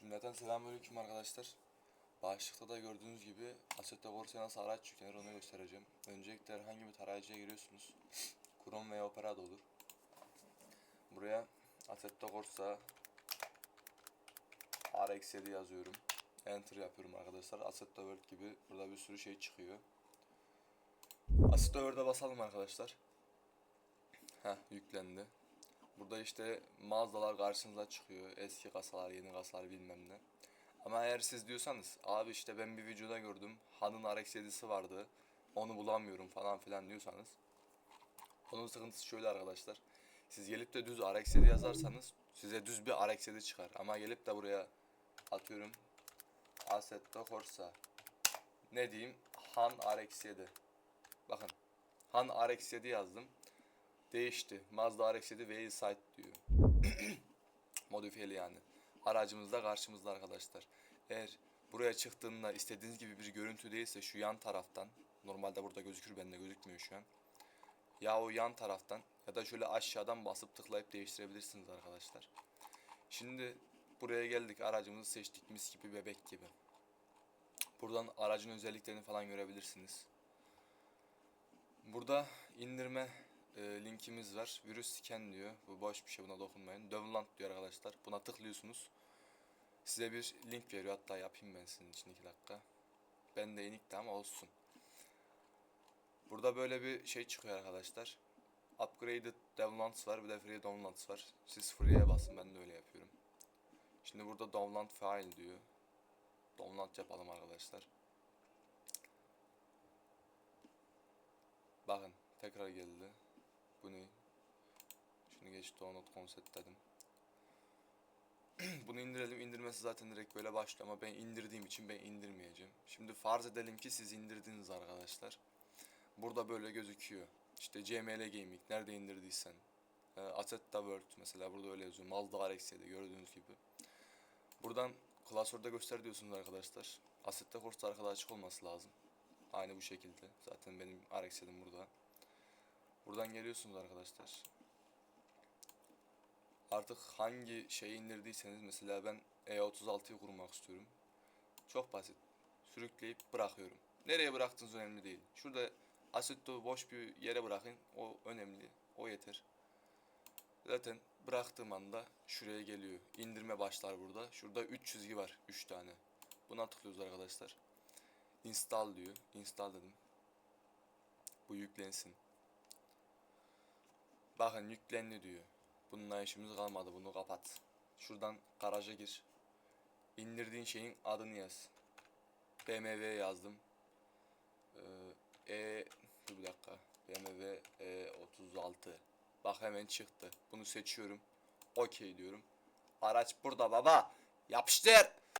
Cümleten selamünaleyküm arkadaşlar. Başlıkta da gördüğünüz gibi Assetto Corsa'ya nasıl araç yüklenir onu göstereceğim. Öncelikle herhangi bir tarayıcıya giriyorsunuz. Chrome veya Opera da olur. Buraya Assetto Corsa RX7 yazıyorum. Enter yapıyorum arkadaşlar. Assetto World gibi burada bir sürü şey çıkıyor. Assetto World'e basalım arkadaşlar. Heh yüklendi. Burada işte mağazalar karşınıza çıkıyor. Eski kasalar, yeni kasalar bilmem ne. Ama eğer siz diyorsanız abi işte ben bir videoda gördüm. Han'ın RX 7'si vardı. Onu bulamıyorum falan filan diyorsanız. Onun sıkıntısı şöyle arkadaşlar. Siz gelip de düz RX 7 yazarsanız size düz bir RX 7 çıkar. Ama gelip de buraya atıyorum Assetto Corsa. Ne diyeyim? Han RX 7. Bakın. Han RX 7 yazdım değişti. Mazda RX-7 Whale diyor. Modifiyeli yani. Aracımız da karşımızda arkadaşlar. Eğer buraya çıktığında istediğiniz gibi bir görüntü değilse şu yan taraftan normalde burada gözükür bende gözükmüyor şu an. Ya o yan taraftan ya da şöyle aşağıdan basıp tıklayıp değiştirebilirsiniz arkadaşlar. Şimdi buraya geldik aracımızı seçtik mis gibi bebek gibi. Buradan aracın özelliklerini falan görebilirsiniz. Burada indirme e, linkimiz var. Virüs scan diyor. Bu boş bir şey buna dokunmayın. Download diyor arkadaşlar. Buna tıklıyorsunuz. Size bir link veriyor. Hatta yapayım ben sizin için 2 dakika. Ben de inikti ama olsun. Burada böyle bir şey çıkıyor arkadaşlar. Upgraded downloads var. Bir de free downloads var. Siz free'ye basın. Ben de öyle yapıyorum. Şimdi burada download file diyor. Download yapalım arkadaşlar. Bakın tekrar geldi. Bu ne? Şunu geç download concept dedim. Bunu indirelim. İndirmesi zaten direkt böyle başlıyor ama ben indirdiğim için ben indirmeyeceğim. Şimdi farz edelim ki siz indirdiniz arkadaşlar. Burada böyle gözüküyor. İşte CML Gaming nerede indirdiysen. E, Assetto World mesela burada öyle yazıyor. Mazda RX-7 gördüğünüz gibi. Buradan klasörde göster diyorsunuz arkadaşlar. Assetto Corsa arkada açık olması lazım. Aynı bu şekilde. Zaten benim RX-7'm burada. Buradan geliyorsunuz arkadaşlar. Artık hangi şeyi indirdiyseniz mesela ben E36'yı kurmak istiyorum. Çok basit. Sürükleyip bırakıyorum. Nereye bıraktığınız önemli değil. Şurada Assetto boş bir yere bırakın. O önemli. O yeter. Zaten bıraktığım anda şuraya geliyor. İndirme başlar burada. Şurada 3 çizgi var. 3 tane. Buna tıklıyoruz arkadaşlar. Install diyor. Install dedim. Bu yüklensin. Bakın yüklendi diyor. Bununla işimiz kalmadı. Bunu kapat. Şuradan garaja gir. İndirdiğin şeyin adını yaz. BMW yazdım. Ee, E dur bir dakika. BMW E36. Bak hemen çıktı. Bunu seçiyorum. Okey diyorum. Araç burada baba. Yapıştır.